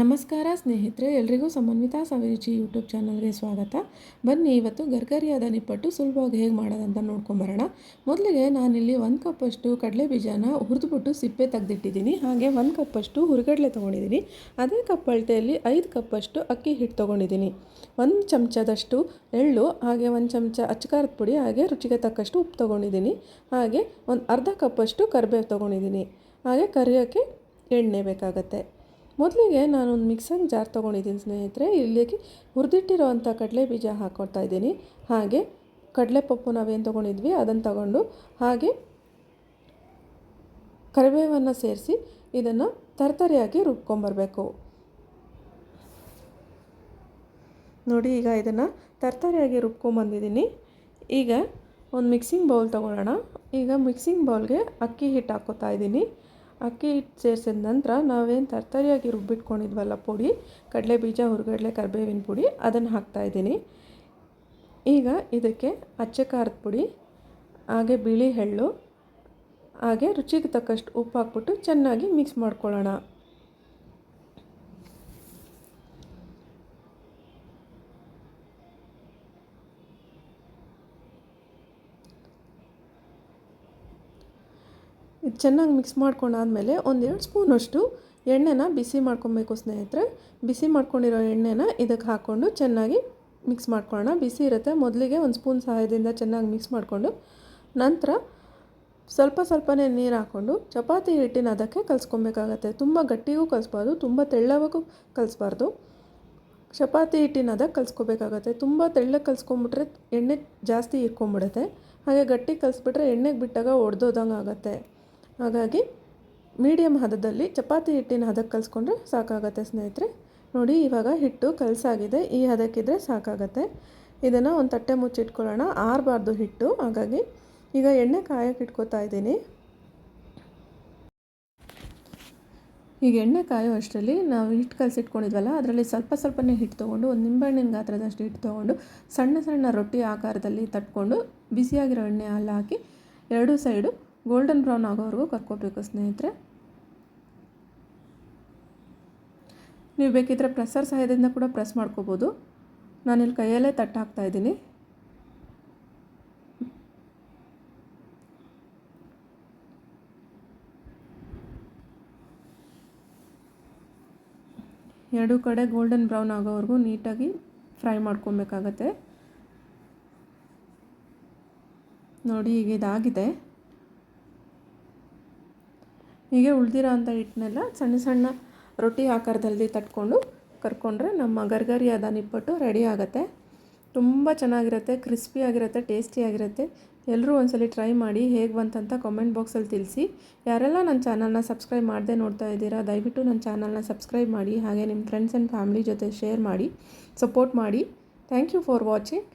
ನಮಸ್ಕಾರ ಸ್ನೇಹಿತರೆ, ಎಲ್ರಿಗೂ ಸಮನ್ವಿತಾ ಸವಿರುಚಿ ಯೂಟ್ಯೂಬ್ ಚಾನಲ್ಗೆ ಸ್ವಾಗತ. ಬನ್ನಿ, ಇವತ್ತು ಗರ್ಗರಿಯಾದ ನಿಪ್ಪಟ್ಟು ಸುಲಭವಾಗಿ ಹೇಗೆ ಮಾಡೋದಂತ ನೋಡ್ಕೊಂಬರೋಣ ಮೊದಲಿಗೆ ನಾನಿಲ್ಲಿ ಒಂದು ಕಪ್ಪಷ್ಟು ಕಡಲೆ ಬೀಜನ ಹುರಿದುಬಿಟ್ಟು ಸಿಪ್ಪೆ ತೆಗೆದಿಟ್ಟಿದ್ದೀನಿ. ಹಾಗೆ ಒಂದು ಕಪ್ಪಷ್ಟು ಹುರಿಗಡಲೆ ತೊಗೊಂಡಿದ್ದೀನಿ. ಅದೇ ಕಪ್ ಅಳತೆಯಲ್ಲಿ ಐದು ಕಪ್ಪಷ್ಟು ಅಕ್ಕಿ ಹಿಟ್ಟು ತೊಗೊಂಡಿದ್ದೀನಿ. ಒಂದು ಚಮಚದಷ್ಟು ಎಳ್ಳು, ಹಾಗೆ ಒಂದು ಚಮಚ ಅಚ್ಚಕಾರದ ಪುಡಿ, ಹಾಗೆ ರುಚಿಗೆ ತಕ್ಕಷ್ಟು ಉಪ್ಪು ತೊಗೊಂಡಿದ್ದೀನಿ. ಹಾಗೆ ಒಂದು ಅರ್ಧ ಕಪ್ಪಷ್ಟು ಕರಿಬೇವು ತೊಗೊಂಡಿದ್ದೀನಿ. ಹಾಗೆ ಕರಿಯೋಕ್ಕೆ ಎಣ್ಣೆ ಬೇಕಾಗತ್ತೆ. ಮೊದಲಿಗೆ ನಾನೊಂದು ಮಿಕ್ಸರ್ ಜಾರ್ ತೊಗೊಂಡಿದ್ದೀನಿ ಸ್ನೇಹಿತರೆ, ಇಲ್ಲಿಗೆ ಹುರಿದಿಟ್ಟಿರೋವಂಥ ಕಡಲೆ ಬೀಜ ಹಾಕ್ಕೊಡ್ತಾ ಇದ್ದೀನಿ. ಹಾಗೆ ಕಡಲೆ ಪಪ್ಪು ನಾವೇನು ತೊಗೊಂಡಿದ್ವಿ, ಅದನ್ನು ತಗೊಂಡು ಹಾಗೆ ಕರಿಬೇವನ್ನು ಸೇರಿಸಿ ಇದನ್ನು ತರತರಿಯಾಗಿ ರುಬ್ಕೊಂಬರ್ಬೇಕು. ನೋಡಿ, ಈಗ ಇದನ್ನು ತರತರಿಯಾಗಿ ರುಬ್ಕೊಂಬಂದಿದ್ದೀನಿ. ಈಗ ಒಂದು ಮಿಕ್ಸಿಂಗ್ ಬೌಲ್ ತೊಗೊಳ್ಳೋಣ. ಈಗ ಮಿಕ್ಸಿಂಗ್ ಬೌಲ್ಗೆ ಅಕ್ಕಿ ಹಿಟ್ಟು ಹಾಕ್ಕೋತಾ ಇದ್ದೀನಿ. ಅಕ್ಕಿ ಹಿಟ್ಟು ಸೇರಿಸಿದ ನಂತರ ನಾವೇನು ತರ್ತರಿಯಾಗಿ ರುಬ್ಬಿಟ್ಕೊಂಡಿದ್ವಲ್ಲ ಪುಡಿ, ಕಡಲೆ ಬೀಜ, ಹುರುಗಡಲೆ, ಕರಿಬೇವಿನ ಪುಡಿ, ಅದನ್ನು ಹಾಕ್ತಾಯಿದ್ದೀನಿ ಈಗ ಇದಕ್ಕೆ ಅಚ್ಚೆ ಖಾರದ ಪುಡಿ, ಹಾಗೆ ಬಿಳಿ ಎಳ್ಳು, ಹಾಗೆ ರುಚಿಗೆ ತಕ್ಕಷ್ಟು ಉಪ್ಪು ಹಾಕ್ಬಿಟ್ಟು ಚೆನ್ನಾಗಿ ಮಿಕ್ಸ್ ಮಾಡ್ಕೊಳ್ಳೋಣ. ಚೆನ್ನಾಗಿ ಮಿಕ್ಸ್ ಮಾಡ್ಕೊಂಡಾದಮೇಲೆ ಒಂದೆರಡು ಸ್ಪೂನಷ್ಟು ಎಣ್ಣೆನ ಬಿಸಿ ಮಾಡ್ಕೊಬೇಕು ಸ್ನೇಹಿತರೆ. ಬಿಸಿ ಮಾಡ್ಕೊಂಡಿರೋ ಎಣ್ಣೆನ ಇದಕ್ಕೆ ಹಾಕ್ಕೊಂಡು ಚೆನ್ನಾಗಿ ಮಿಕ್ಸ್ ಮಾಡ್ಕೊಳ್ಳೋಣ. ಬಿಸಿ ಇರುತ್ತೆ. ಮೊದಲಿಗೆ ಒಂದು ಸ್ಪೂನ್ ಸಹಾಯದಿಂದ ಚೆನ್ನಾಗಿ ಮಿಕ್ಸ್ ಮಾಡಿಕೊಂಡು ನಂತರ ಸ್ವಲ್ಪ ಸ್ವಲ್ಪನೇ ನೀರು ಹಾಕ್ಕೊಂಡು ಚಪಾತಿ ಹಿಟ್ಟಿನ ಅದಕ್ಕೆ ಕಲಿಸ್ಕೊಬೇಕಾಗತ್ತೆ. ತುಂಬ ಗಟ್ಟಿಗೂ ಕಲಿಸ್ಬಾರ್ದು, ತುಂಬ ತೆಳ್ಳವಾಗೂ ಕಲಿಸ್ಬಾರ್ದು. ಚಪಾತಿ ಹಿಟ್ಟಿನ ಅದಕ್ಕೆ ಕಲಿಸ್ಕೋಬೇಕಾಗತ್ತೆ. ತುಂಬ ತೆಳ್ಳಗೆ ಕಲಿಸ್ಕೊಂಬಿಟ್ರೆ ಎಣ್ಣೆ ಜಾಸ್ತಿ ಇರ್ಕೊಂಬಿಡುತ್ತೆ ಹಾಗೆ ಗಟ್ಟಿ ಕಲಿಸ್ಬಿಟ್ರೆ ಎಣ್ಣೆಗೆ ಬಿಟ್ಟಾಗ ಒಡೆದೋದಂಗೆ ಆಗುತ್ತೆ ಹಾಗಾಗಿ ಮೀಡಿಯಮ್ ಹದದಲ್ಲಿ ಚಪಾತಿ ಹಿಟ್ಟಿನ ಹದಕ್ಕೆ ಕಲಿಸ್ಕೊಂಡ್ರೆ ಸಾಕಾಗತ್ತೆ, ಸ್ನೇಹಿತರೆ. ನೋಡಿ, ಇವಾಗ ಹಿಟ್ಟು ಕಲಸಾಗಿದೆ. ಈ ಹದಕ್ಕಿದ್ರೆ ಸಾಕಾಗತ್ತೆ. ಇದನ್ನು ಒಂದು ತಟ್ಟೆ ಮುಚ್ಚಿಟ್ಕೊಳ್ಳೋಣ ಆರಬಾರ್ದು ಹಿಟ್ಟು. ಹಾಗಾಗಿ ಈಗ ಎಣ್ಣೆ ಕಾಯಕ್ಕೆ ಇಟ್ಕೋತಾ ಇದ್ದೀನಿ. ಈಗ ಎಣ್ಣೆ ಕಾಯೋ ಅಷ್ಟರಲ್ಲಿ ನಾವು ಹಿಟ್ಟು ಕಲಸಿಟ್ಕೊಂಡಿದ್ವಲ್ಲ, ಅದರಲ್ಲಿ ಸ್ವಲ್ಪ ಸ್ವಲ್ಪನೇ ಹಿಟ್ಟು ತೊಗೊಂಡು, ಒಂದು ನಿಂಬೆಹಣ್ಣಿನ ಗಾತ್ರದಷ್ಟು ಹಿಟ್ಟು ತೊಗೊಂಡು, ಸಣ್ಣ ಸಣ್ಣ ರೊಟ್ಟಿ ಆಕಾರದಲ್ಲಿ ತಟ್ಕೊಂಡು, ಬಿಸಿಯಾಗಿರೋ ಎಣ್ಣೆ ಹಾಕಿ, ಎರಡೂ ಸೈಡು ಗೋಲ್ಡನ್ ಬ್ರೌನ್ ಆಗೋವರೆಗೂ ಕರ್ಕೋಬೇಕು ಸ್ನೇಹಿತರೆ. ನೀವು ಬೇಕಿದ್ದರೆ ಪ್ರೆಸ್ಸರ್ ಸಹಾಯದಿಂದ ಕೂಡ ಪ್ರೆಸ್ ಮಾಡ್ಕೋಬೋದು. ನಾನಿಲ್ಲಿ ಕೈಯಲ್ಲೇ ತಟ್ಟು ಹಾಕ್ತಾ ಇದ್ದೀನಿ. ಎರಡೂ ಕಡೆ ಗೋಲ್ಡನ್ ಬ್ರೌನ್ ಆಗೋವರೆಗೂ ನೀಟಾಗಿ ಫ್ರೈ ಮಾಡ್ಕೊಬೇಕಾಗತ್ತೆ. ನೋಡಿ ಈಗ ಇದಾಗಿದೆ. ಹೀಗೆ ಉಳಿದಿರೋ ಅಂಥ ಹಿಟ್ಟನ್ನೆಲ್ಲ ಸಣ್ಣ ಸಣ್ಣ ರೊಟ್ಟಿ ಆಕಾರದಲ್ಲಿ ತಟ್ಕೊಂಡು ಕರ್ಕೊಂಡ್ರೆ ನಮ್ಮ ಗರ್ಗರಿಯಾದ ನಿಪ್ಪಟ್ಟು ರೆಡಿ ಆಗುತ್ತೆ. ತುಂಬ ಚೆನ್ನಾಗಿರುತ್ತೆ ಕ್ರಿಸ್ಪಿಯಾಗಿರುತ್ತೆ ಟೇಸ್ಟಿಯಾಗಿರುತ್ತೆ ಎಲ್ಲರೂ ಒಂದ್ಸಲಿ ಟ್ರೈ ಮಾಡಿ ಹೇಗೆ ಬಂತಂತ ಕಾಮೆಂಟ್ ಬಾಕ್ಸಲ್ಲಿ ತಿಳಿಸಿ. ಯಾರೆಲ್ಲ ನನ್ನ ಚಾನಲ್ನ ಸಬ್ಸ್ಕ್ರೈಬ್ ಮಾಡದೆ ನೋಡ್ತಾ ಇದ್ದೀರಾ, ದಯವಿಟ್ಟು ನನ್ನ ಚಾನಲ್ನ ಸಬ್ಸ್ಕ್ರೈಬ್ ಮಾಡಿ, ಹಾಗೆ ನಿಮ್ಮ ಫ್ರೆಂಡ್ಸ್ ಆ್ಯಂಡ್ ಫ್ಯಾಮ್ಲಿ ಜೊತೆ ಶೇರ್ ಮಾಡಿ ಸಪೋರ್ಟ್ ಮಾಡಿ. Thank you for watching